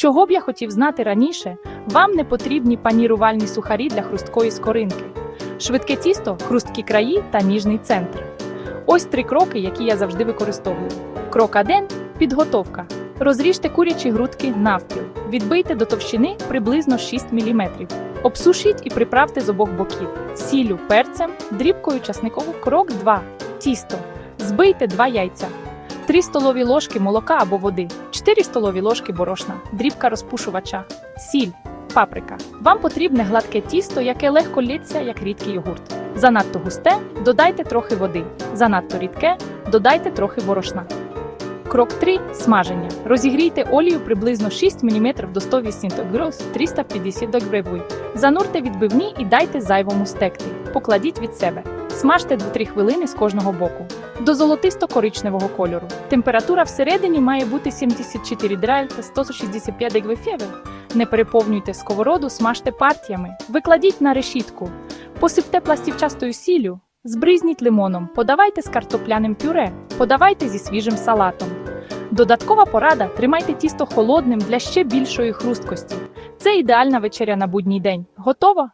Чого б я хотів знати раніше, вам не потрібні панірувальні сухарі для хрусткої скоринки, швидке тісто, хрусткі краї та ніжний центр. Ось три кроки, які я завжди використовую. Крок 1 – підготовка. Розріжте курячі грудки навпіл. Відбийте до товщини приблизно 6 мм. Обсушіть і приправте з обох боків. Сіллю, перцем, дрібкою часникову. Крок 2. Тісто. Збийте 2 яйця. 3 столові ложки молока або води, 4 столові ложки борошна, дрібка розпушувача, сіль, паприка. Вам потрібне гладке тісто, яке легко лється, як рідкий йогурт. Занадто густе, додайте трохи води. Занадто рідке, додайте трохи борошна. Крок 3. Смаження. Розігрійте олію приблизно 6 мм до 180 градус 350 гривень. Занурте відбивні і дайте зайвому стекти. Покладіть від себе. Смажте 2-3 хвилини з кожного боку. До золотисто-коричневого кольору. Температура всередині має бути 74 драль та 165 гвефєве. Не переповнюйте сковороду, смажте партіями. Викладіть на решітку. Посипте пластівчастою сіллю. Збризніть лимоном, подавайте з картопляним пюре, подавайте зі свіжим салатом. Додаткова порада: тримайте тісто холодним для ще більшої хрусткості. Це ідеальна вечеря на будній день. Готово?